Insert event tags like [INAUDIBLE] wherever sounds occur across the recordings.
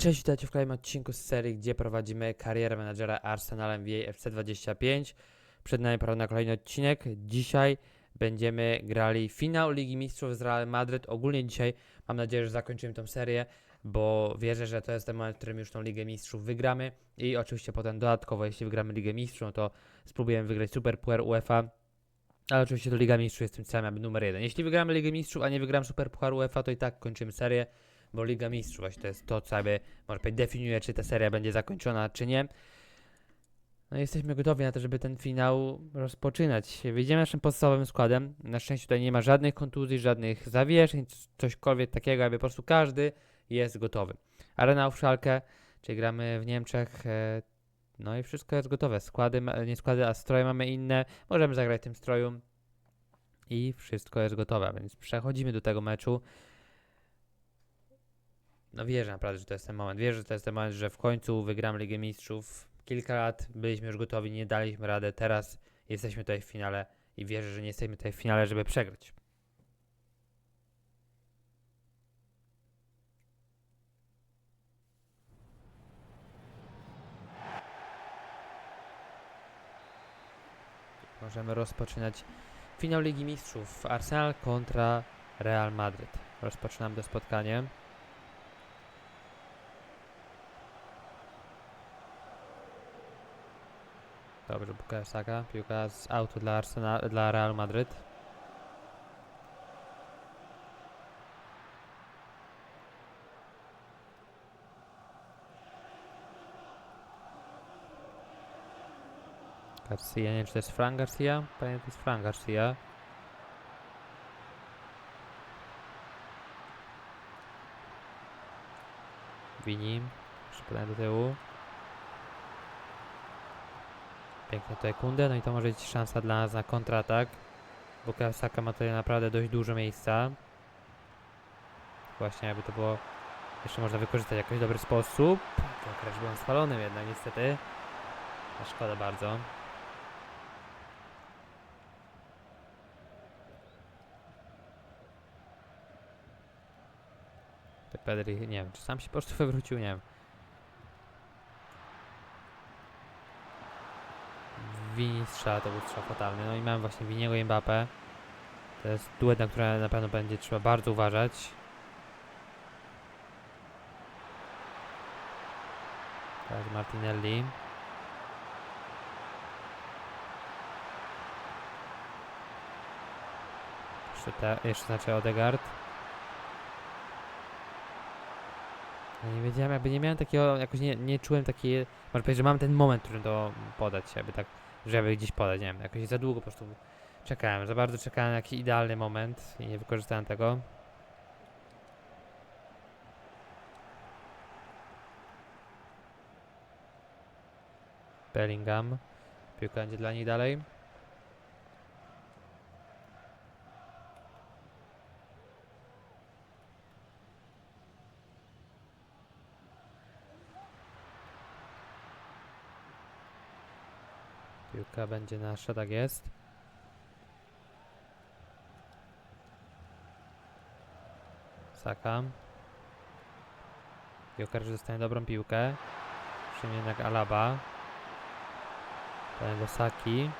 Cześć, witajcie w kolejnym odcinku z serii, gdzie prowadzimy karierę menadżera Arsenalem w FC25. Przed nami prawda kolejny odcinek. Dzisiaj będziemy grali finał Ligi Mistrzów z Real Madryt. Ogólnie dzisiaj mam nadzieję, że zakończymy tą serię, bo wierzę, że to jest ten moment, w którym już tą Ligę Mistrzów wygramy. I oczywiście potem dodatkowo, jeśli wygramy Ligę Mistrzów, no to spróbujemy wygrać Super Puchar UEFA. Ale oczywiście to Liga Mistrzów jest tym samym numer jeden. Jeśli wygramy Ligę Mistrzów, a nie wygramy Super Puchar UEFA, to i tak kończymy serię bo Liga Mistrzów właśnie to jest to, co jakby, można powiedzieć, definiuje, czy ta seria będzie zakończona, czy nie. No jesteśmy gotowi na to, żeby ten finał rozpoczynać. Wyjdziemy naszym podstawowym składem. Na szczęście tutaj nie ma żadnych kontuzji, żadnych zawieszeń, cośkolwiek takiego, jakby po prostu każdy jest gotowy. Arena auf Schalke, czyli gramy w Niemczech, e, no i wszystko jest gotowe. Składy, nie składy, a stroje mamy inne. Możemy zagrać w tym stroju i wszystko jest gotowe, więc przechodzimy do tego meczu. No wierzę naprawdę, że to jest ten moment. Wierzę, że to jest ten moment, że w końcu wygramy Ligę Mistrzów. Kilka lat byliśmy już gotowi, nie daliśmy rady. Teraz jesteśmy tutaj w finale i wierzę, że nie jesteśmy tutaj w finale, żeby przegrać. Możemy rozpoczynać finał Ligi Mistrzów. Arsenal kontra Real Madryt. Rozpoczynamy to spotkanie. Dobrze, Bukayo Saka. Piłka z autu dla, Arsenal, dla Real Madryt. Garcia, nie wiem czy to jest Fran Garcia? Pamiętam, to jest Fran Garcia. Wini, przypadają do tyłu. Piękne tutaj kundę, no i to może być szansa dla nas na kontratak. Bukayo Saka ma tutaj naprawdę dość dużo miejsca. Właśnie, jakby to było jeszcze można wykorzystać w jakiś dobry sposób. Okres byłem spalonym jednak niestety. A szkoda bardzo. Pedri, nie wiem, czy sam się po prostu wywrócił, nie wiem. Wini strzała, to był strzał fatalny. No i mamy właśnie Winiego i Mbappé. To jest duet, na który na pewno będzie trzeba bardzo uważać. Teraz Martinelli. Jeszcze, te, jeszcze znaczy Odegaard. Ja nie wiedziałem, jakby nie miałem takiego, jakoś nie, nie czułem takiej, można powiedzieć, że mam ten moment, w którym to podać, jakby tak, żeby gdzieś podać, nie wiem, jakoś za długo po prostu czekałem, za bardzo czekałem na jakiś idealny moment i nie wykorzystałem tego. Bellingham, piłka będzie dla nich dalej. Piłka będzie nasza, tak jest. Saka. Joker dostanie dobrą piłkę. Przyjmie jednak Alaba. Podaje do Saki.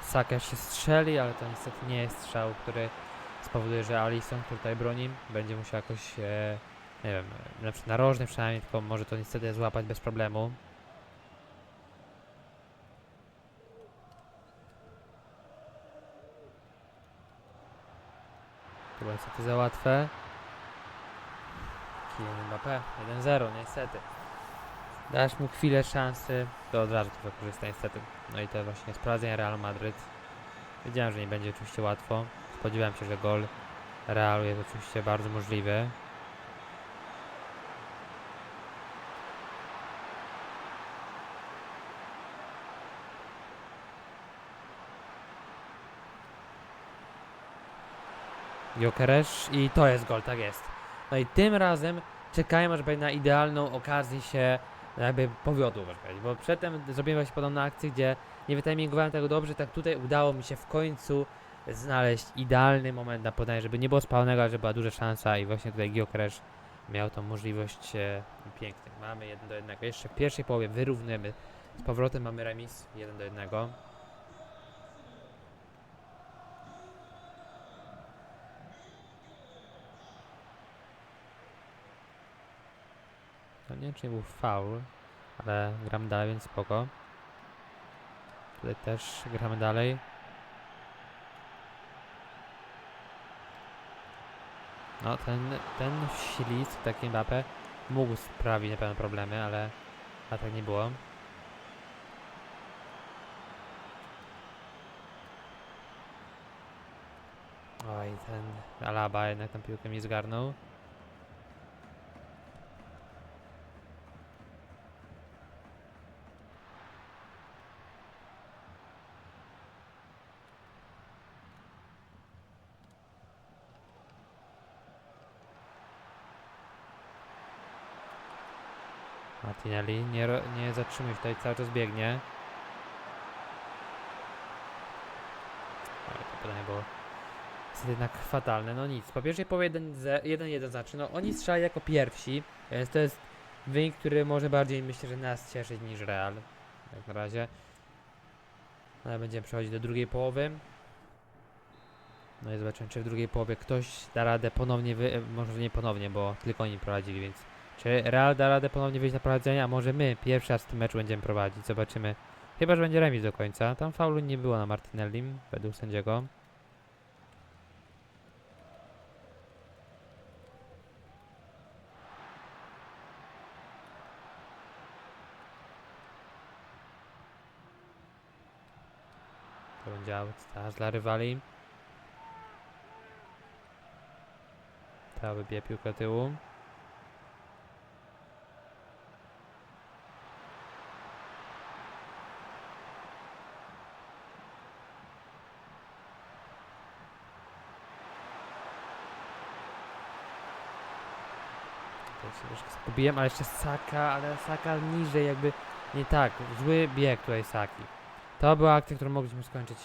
Saka się strzeli, ale to niestety nie jest strzał, który spowoduje, że Alisson, który tutaj broni, będzie musiał jakoś, e, nie wiem, na przykład narożny przynajmniej, tylko może to niestety złapać bez problemu. Niestety za łatwe. Kylian Mbappé 1-0 niestety. Dasz mu chwilę szansy, to od razu to wykorzysta niestety. No i to właśnie sprowadzenie Real Madryt. Wiedziałem, że nie będzie oczywiście łatwo. Spodziewałem się, że gol Realu jest oczywiście bardzo możliwy. Jokeresz i to jest gol, tak jest. No i tym razem czekałem aż na idealną okazję się jakby powiodło, bo przedtem zrobiłem właśnie podobną akcję, gdzie nie wytimingowałem tego dobrze, tak tutaj udało mi się w końcu znaleźć idealny moment na podanie, żeby nie było spalonego, ale żeby była duża szansa i właśnie tutaj Gyökeres miał tą możliwość e, pięknych. Mamy 1 do 1. Jeszcze w pierwszej połowie wyrównujemy. Z powrotem mamy remis 1 do 1. nie wiem, czy nie był faul, ale gramy dalej, więc spoko. Tutaj też gramy dalej. No, ten, ten ślizg, taki Mbappe, mógł sprawić na pewno problemy, ale a tak nie było. Oj, ten Alaba jednak tą piłkę mi zgarnął. Nie, nie zatrzymuj się tutaj, cały czas biegnie. Ale to podanie było jest jednak fatalne, no nic. Po pierwszej połowie 1-1 znaczy, no oni strzelają jako pierwsi, więc to jest wynik, który może bardziej myślę, że nas cieszyć niż Real. Jak na razie. Ale będziemy przechodzić do drugiej połowy. No i zobaczymy, czy w drugiej połowie ktoś da radę ponownie, wy... może nie ponownie, bo tylko oni prowadzili, więc czy Real da radę ponownie wyjść na prowadzenie, a może my pierwszy raz w tym meczu będziemy prowadzić, zobaczymy. Chyba, że będzie remis do końca. Tam faulu nie było na Martinellim, według sędziego. To będzie out teraz dla rywali. Ta wybije piłkę tyłu. Się troszkę zgubiłem, ale jeszcze Saka, ale Saka niżej jakby nie tak. Zły bieg tutaj Saki. To była akcja, którą mogliśmy skończyć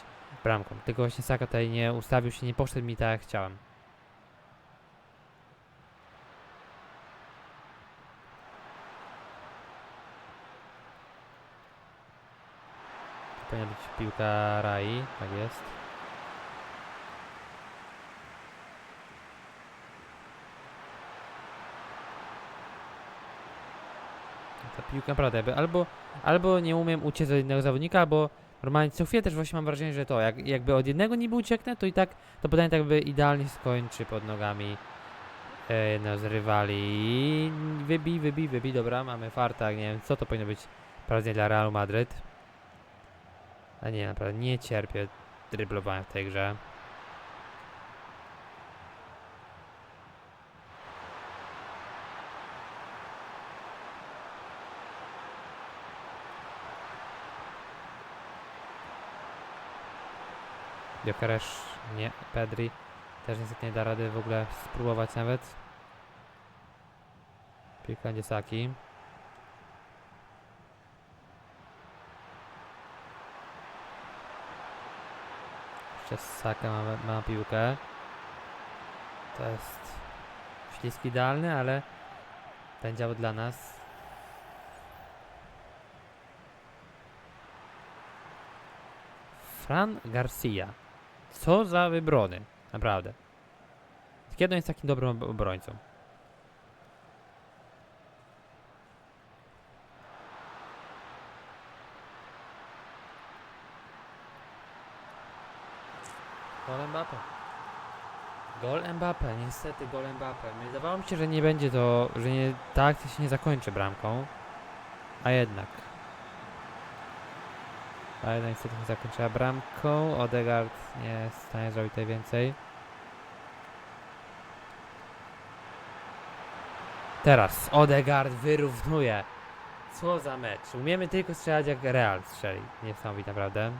bramką. Tylko właśnie Saka tutaj nie ustawił się, nie poszedł mi tak jak chciałem. Powinna być piłka Rai, tak jest. Ta piłka naprawdę jakby albo, albo nie umiem uciec od jednego zawodnika, albo normalnie co chwilę też właśnie mam wrażenie, że to jak, jakby od jednego niby ucieknę, to i tak to podanie tak by idealnie skończy pod nogami e, jednego z rywali. Wybij, wybij, wybij, dobra, mamy farta, nie wiem co to powinno być prowadzenie dla Realu Madryt. A nie, naprawdę nie cierpię dryblowania w tej grze. Jokeresz nie, Pedri też niestety nie da rady w ogóle spróbować nawet. Piłka będzie Saki. Jeszcze Saka ma, ma piłkę. To jest ślisk idealny, ale będzie out dla nas. Fran Garcia. Co za wybrony. Naprawdę. Kiedy jest takim dobrym ob- obrońcą? Gol Mbappe. Gol Mbappe, niestety gol Mbappe. Wydawało mi się, że nie będzie to, że nie, ta akcja się nie zakończy bramką. A jednak. A jednak niestety nie zakończyła bramką. Odegaard nie jest w stanie zrobić tutaj więcej. Teraz Odegaard wyrównuje. Co za mecz. Umiemy tylko strzelać jak Real strzeli. Niesamowite naprawdę.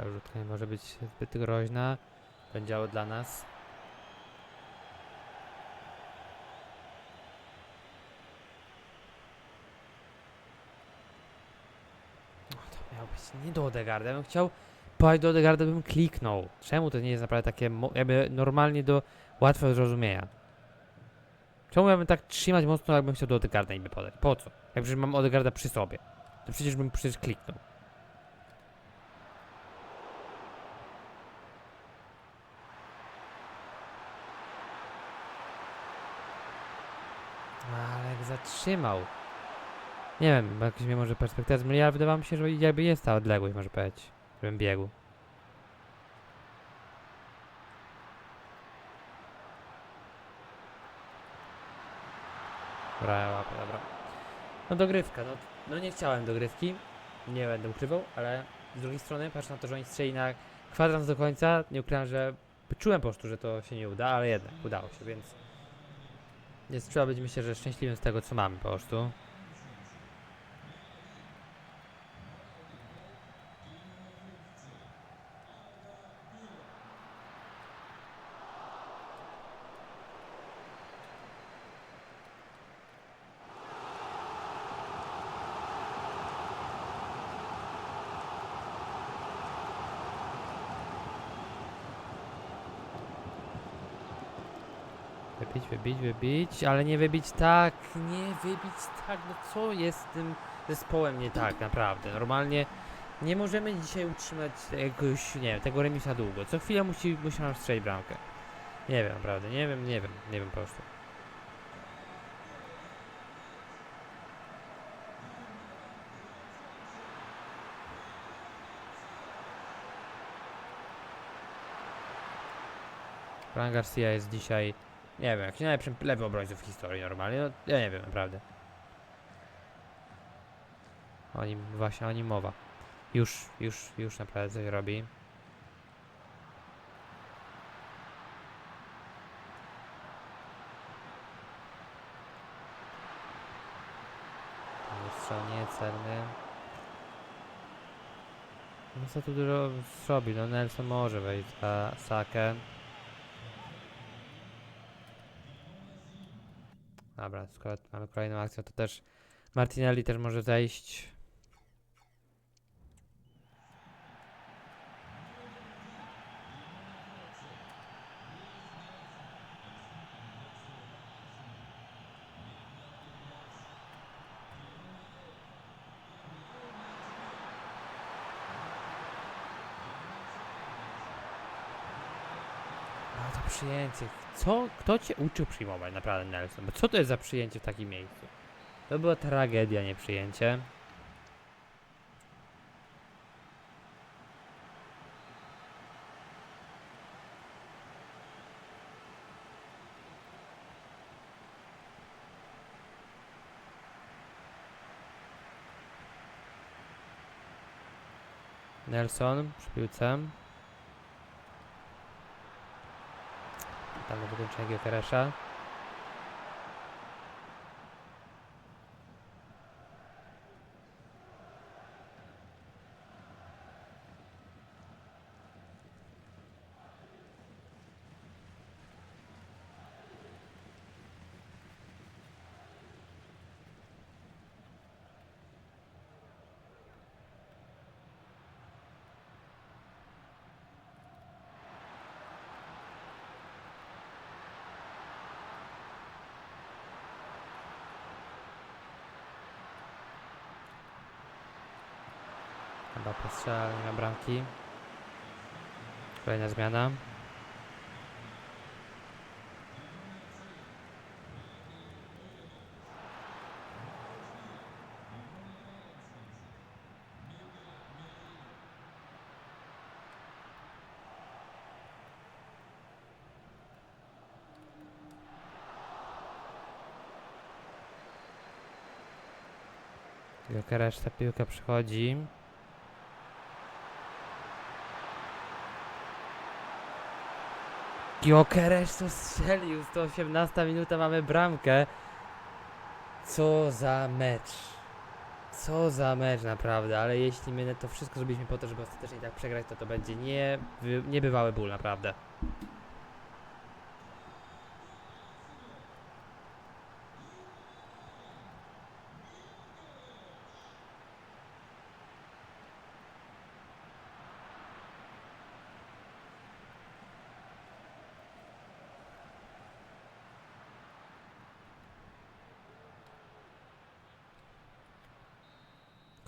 Ta rzutka nie może być zbyt groźna. Będzie dla nas. No to miał być nie do Odegarda. Ja bym chciał pojechać do Odegarda, bym kliknął. Czemu to nie jest naprawdę takie jakby normalnie do łatwe do zrozumienia? Czemu bym tak trzymać mocno, jakbym chciał do Odegarda niby podać? Po co? Jak mam Odegarda przy sobie. To przecież bym przecież kliknął. No, Ale jak zatrzymał. Nie wiem, jakoś mnie może perspektywa zmyli, ale wydawało mi się, że jakby jest ta odległość, może powiedzieć, żebym biegł. Dobra, łapę, dobra. No dogrywka, no, no nie chciałem dogrywki, nie będę ukrywał, ale z drugiej strony, patrz na to, że oni strzeli na kwadrans do końca, nie ukrywam, że czułem po prostu, że to się nie uda, ale jednak udało się, więc jest, trzeba być myślę, że szczęśliwym z tego, co mamy po prostu. Wybić, wybić, ale nie wybić tak, nie wybić tak, no co jest z tym zespołem nie tak naprawdę, normalnie nie możemy dzisiaj utrzymać jakiegoś, nie wiem, tego remisa długo, co chwilę musi, musi nam strzelić bramkę. Nie wiem naprawdę, nie wiem, nie wiem, nie wiem po prostu. Fran Garcia jest dzisiaj nie wiem, jakiś najlepszym lewy obrońców w historii normalnie, no ja nie wiem naprawdę. O nim, właśnie o nim mowa. Już, już, już naprawdę coś robi. Niecelny. No co tu dużo zrobi, no Nelson może wejść za Sakę. Dobra, skoro mamy kolejną akcję, to też Martinelli też może zejść. A to przyjęcie. Co? Kto cię uczył przyjmować naprawdę Nelson? Bo co to jest za przyjęcie w takim miejscu? To była tragedia, nie przyjęcie. Nelson przy piłce. Tam na wykończenie Gyökeresza. Postrzelanie na bramki. Kolejna zmiana. Gyökeres ta piłka przychodzi. Gyökeres to strzelił, 118 minuta mamy bramkę. Co za mecz. Co za mecz naprawdę, ale jeśli my to wszystko zrobiliśmy po to, żeby ostatecznie tak przegrać, to to będzie nie, niebywały ból naprawdę.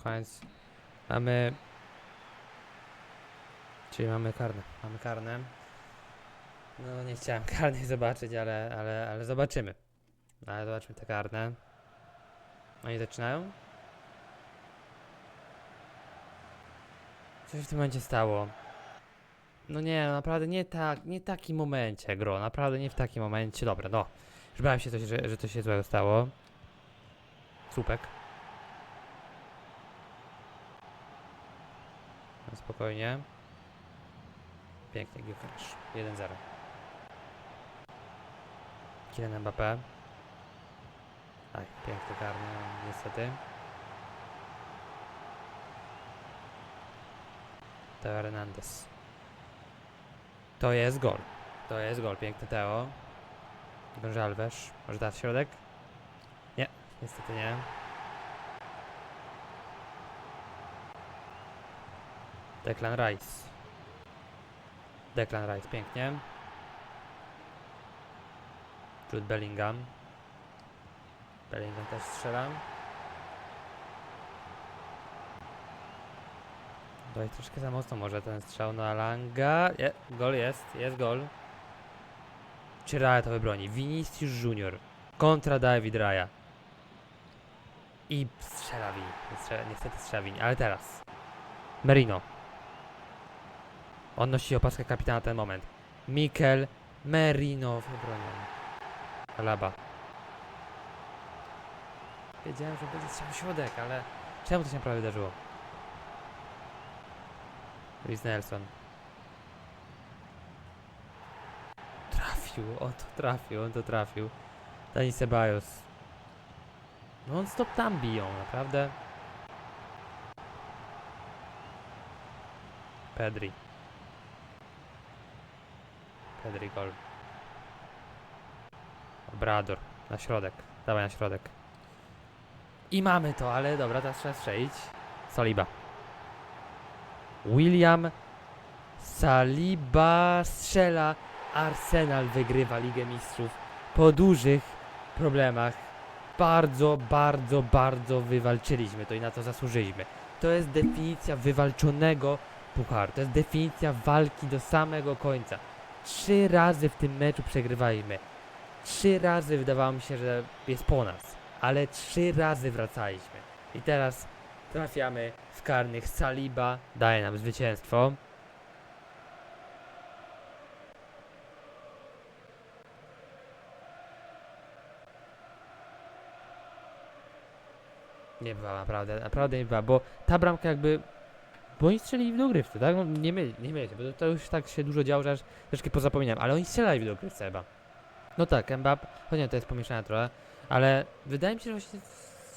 Koniec. Mamy. Czyli mamy karne. Mamy karne. No nie chciałem [LAUGHS] karnych zobaczyć, ale, ale, ale zobaczymy. Ale zobaczmy te karne. Oni zaczynają? Co się w tym momencie stało? No nie, no naprawdę nie tak, nie w takim momencie, gro, naprawdę nie w takim momencie. Dobra, no. Już bałem się, coś, że, że coś się złego stało. Słupek. Spokojnie. Pięknie, Gyökeres. 1-0. Kylian Mbappé. Aj, piękny karny, niestety. Teo Hernandez. To jest gol. To jest gol. Piękny Teo. Gonzalves. Może teraz środek? Nie, niestety nie. Declan Rice. Declan Rice, pięknie. Jude Bellingham. Bellingham też strzela. Daj troszkę za mocno może ten strzał na Langa. Je, gol jest, jest gol. Czy Raya to wybroni? Vinicius Junior kontra David Raya. I strzela. Strzela, niestety strzela Vini, ale teraz. Merino. On nosi opaskę kapitana na ten moment. Mikel Merino wybroniony. Alaba. Wiedziałem, że będzie strzał w środek, ale czemu to się naprawdę wydarzyło? Luis Nelson. Trafił, on to trafił, on to trafił. Dani Ceballos. No on stop tam biją, naprawdę. Pedri. Pedri gol. Obrador. Na środek. Dawaj na środek. I mamy to, ale dobra, teraz trzeba strzelić. Saliba. William Saliba strzela. Arsenal wygrywa Ligę Mistrzów po dużych problemach. Bardzo, bardzo, bardzo wywalczyliśmy to i na to zasłużyliśmy. To jest definicja wywalczonego pucharu. To jest definicja walki do samego końca. Trzy razy w tym meczu przegrywaliśmy. Trzy razy wydawało mi się, że jest po nas, ale trzy razy wracaliśmy. I teraz trafiamy w karnych. Saliba daje nam zwycięstwo. Nie była naprawdę, naprawdę nie była, bo ta bramka jakby... Bo oni strzelili w dogrywce, tak? No, nie myli, nie mylcie, bo to już tak się dużo działo, że aż troszkę pozapominam, ale oni strzelali w dogrywce chyba. No tak, Mbapp, to nie, to jest pomieszane trochę, ale wydaje mi się, że właśnie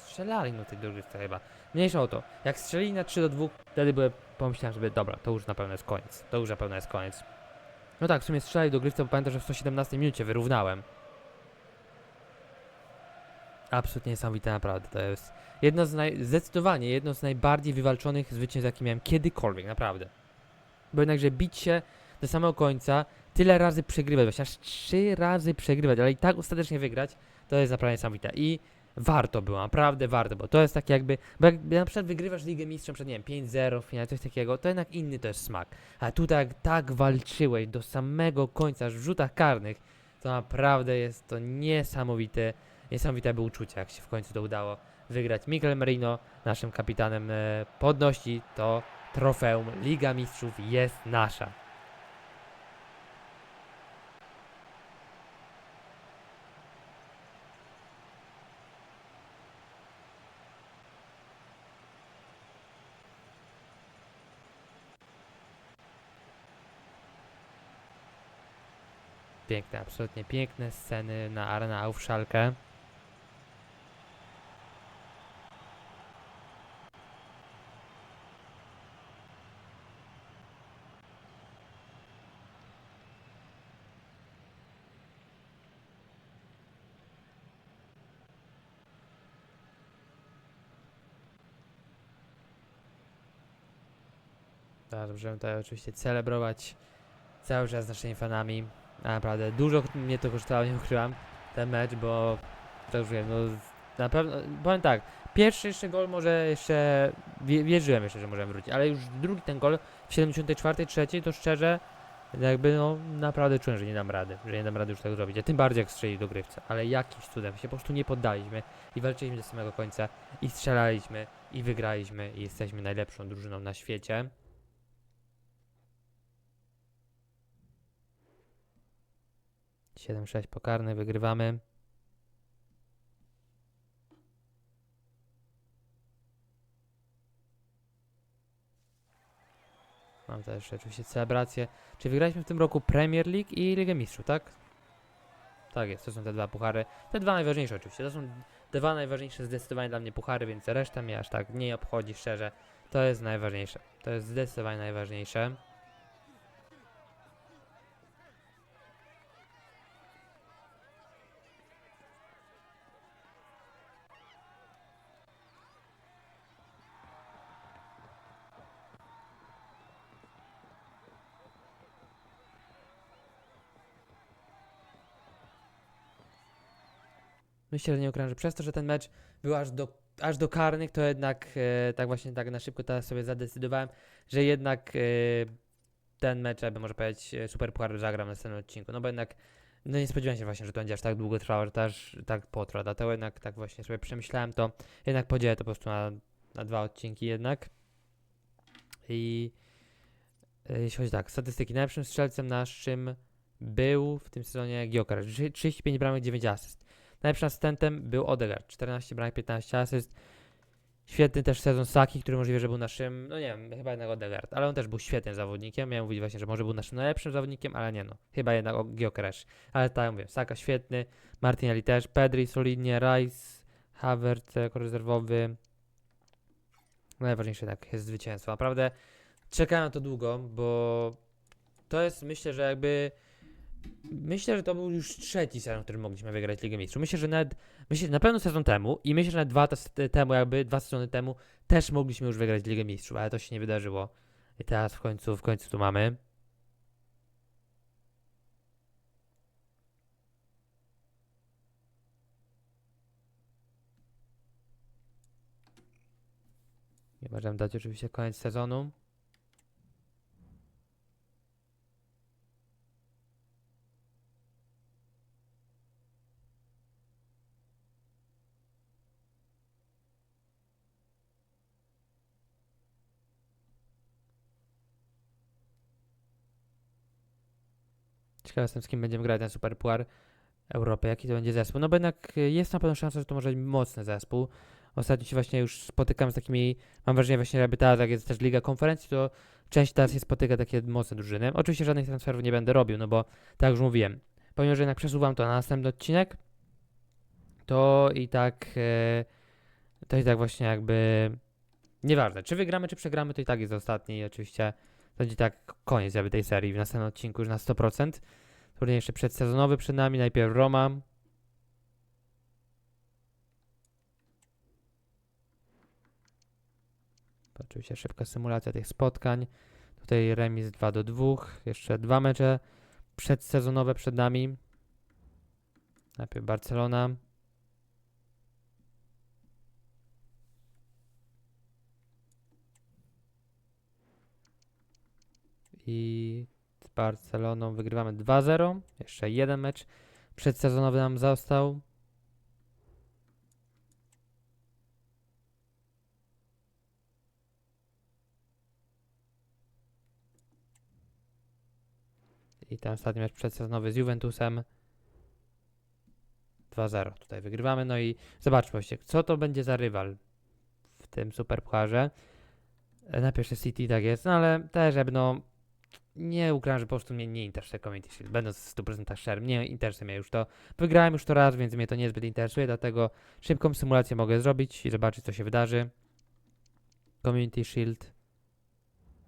strzelali no tych dogrywce chyba. Mniejsza o to, jak strzelili na 3 do 2, wtedy byłem, pomyślałem, żeby dobra, to już na pewno jest koniec, to już na pewno jest koniec. No tak, w sumie strzelali do dogrywce, bo pamiętam, że w 117 minucie wyrównałem. Absolutnie niesamowite naprawdę, to jest jedno z naj... zdecydowanie jedno z najbardziej wywalczonych zwycięstw, jakie miałem kiedykolwiek, naprawdę. Bo jednakże bić się do samego końca, tyle razy przegrywać, właśnie aż trzy razy przegrywać, ale i tak ostatecznie wygrać, to jest naprawdę niesamowite. I warto było, naprawdę warto, bo to jest tak jakby, bo jak na przykład wygrywasz Ligę Mistrzów przed, nie wiem, 5-0 w finale, coś takiego, to jednak inny to jest smak. A tutaj jak tak walczyłeś do samego końca, aż w rzutach karnych, to naprawdę jest to niesamowite, niesamowite było uczucie, jak się w końcu to udało wygrać. Mikel Merino, naszym kapitanem, e, podnosi to trofeum. Liga Mistrzów jest nasza. Piękne, absolutnie piękne sceny na Arena auf Teraz możemy tutaj oczywiście celebrować cały czas naszymi fanami. A Naprawdę dużo mnie to kosztowało, nie ukrywam, ten mecz, bo to już wiem, no na pewno, powiem tak, pierwszy jeszcze gol może jeszcze, wie, wierzyłem jeszcze, że możemy wrócić, ale już drugi ten gol w 74, trzeciej to szczerze, jakby no naprawdę czułem, że nie dam rady, że nie dam rady już tego zrobić, a tym bardziej jak strzeli do grywce, ale jakimś cudem się po prostu nie poddaliśmy i walczyliśmy do samego końca i strzelaliśmy i wygraliśmy i jesteśmy najlepszą drużyną na świecie. Siedem sześć pokarny, wygrywamy. Mam też oczywiście celebrację. Czy wygraliśmy w tym roku Premier League i Ligę Mistrzów, tak? Tak jest, to są te dwa puchary. Te dwa najważniejsze oczywiście. To są dwa najważniejsze zdecydowanie dla mnie puchary, więc reszta mnie aż tak nie obchodzi szczerze. To jest najważniejsze. To jest zdecydowanie najważniejsze. Myślę, że nie że przez to, że ten mecz był aż do, aż do karnych, to jednak e, tak właśnie tak na szybko teraz sobie zadecydowałem, że jednak e, ten mecz, jakby może powiedzieć, e, super puchar zagram na następnym odcinku. No bo jednak no nie spodziewałem się właśnie, że to będzie aż tak długo trwało, że to aż tak potrwa. Dlatego jednak tak właśnie sobie przemyślałem to. Jednak podzielę to po prostu na, na dwa odcinki jednak. I e, jeśli chodzi tak, statystyki. Najlepszym strzelcem naszym był w tym sezonie Giokar. 35 bramek, 9 asyst. Najlepszym asystentem był Odegaard, 14 bramek, 15 asyst. Świetny też sezon Saki, który możliwe, że był naszym, no nie wiem, chyba jednak Odegaard, ale on też był świetnym zawodnikiem. Miałem mówić właśnie, że może był naszym najlepszym zawodnikiem, ale nie no, chyba jednak Gyökeres. Ale tak, mówię, Saka świetny, Martinelli też, Pedri solidnie, Rice, Havertz jako rezerwowy. Najważniejsze tak jest zwycięstwo. Naprawdę czekałem na to długo, bo to jest, myślę, że jakby Myślę, że to był już trzeci sezon, w którym mogliśmy wygrać Ligę Mistrzów. Myślę, że nawet, myślę, na pewno sezon temu i myślę, że nawet dwa te- temu, jakby dwa sezony temu też mogliśmy już wygrać Ligę Mistrzów, ale to się nie wydarzyło. I teraz w końcu, w końcu tu mamy. Nie możemy dać oczywiście koniec sezonu. Ciekaw jestem, z kim będziemy grać ten Super Puar Europy, jaki to będzie zespół. No bo jednak y, jest na pewno szansa, że to może być mocny zespół. Ostatnio się właśnie już spotykam z takimi, mam wrażenie właśnie, jakby teraz, jak jest też Liga Konferencji, to część teraz się spotyka takie mocne drużyny. Oczywiście żadnych transferów nie będę robił, no bo tak już mówiłem, pomimo, że jednak przesuwam to na następny odcinek, to i tak, e, to i tak właśnie jakby, nieważne, czy wygramy, czy przegramy, to i tak jest ostatni i oczywiście będzie tak koniec jakby tej serii w następnym odcinku już na 100%. Turniej jeszcze przedsezonowy przed nami, najpierw Roma. Oczywiście szybka symulacja tych spotkań. Tutaj remis 2 do 2. Jeszcze dwa mecze przedsezonowe przed nami. Najpierw Barcelona. I z Barceloną wygrywamy 2-0. Jeszcze jeden mecz przedsezonowy nam został. I ten ostatni mecz przedsezonowy z Juventusem. 2-0 tutaj wygrywamy. No i zobaczmy właśnie, co to będzie za rywal w tym superpucharze. E, Najpierw City, tak jest, no ale też no nie ukrywam, że po prostu mnie nie interesuje Community Shield. Będąc w 100% szczerym, nie interesuje mnie już to. Wygrałem już to raz, więc mnie to niezbyt interesuje, dlatego szybką symulację mogę zrobić i zobaczyć, co się wydarzy. Community Shield.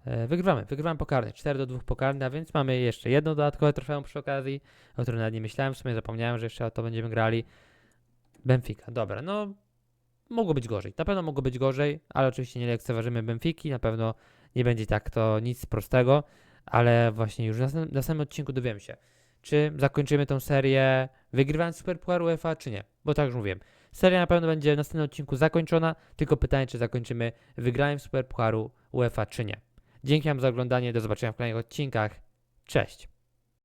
E, wygrywamy, wygrywamy pokarny. 4 do 2 pokarny, a więc mamy jeszcze jedno dodatkowe trofeum przy okazji, o którym nawet nie myślałem, w sumie zapomniałem, że jeszcze o to będziemy grali. Benfica, dobra, no mogło być gorzej. Na pewno mogło być gorzej, ale oczywiście nie lekceważymy Benfiki, na pewno nie będzie tak to nic prostego, ale właśnie już w następnym, następnym odcinku dowiemy się, czy zakończymy tą serię wygrywając Superpuchar UEFA, czy nie. Bo tak już mówiłem, seria na pewno będzie w następnym odcinku zakończona, tylko pytanie, czy zakończymy wygrałem Superpucharu UEFA, czy nie. Dzięki Wam za oglądanie, do zobaczenia w kolejnych odcinkach. Cześć!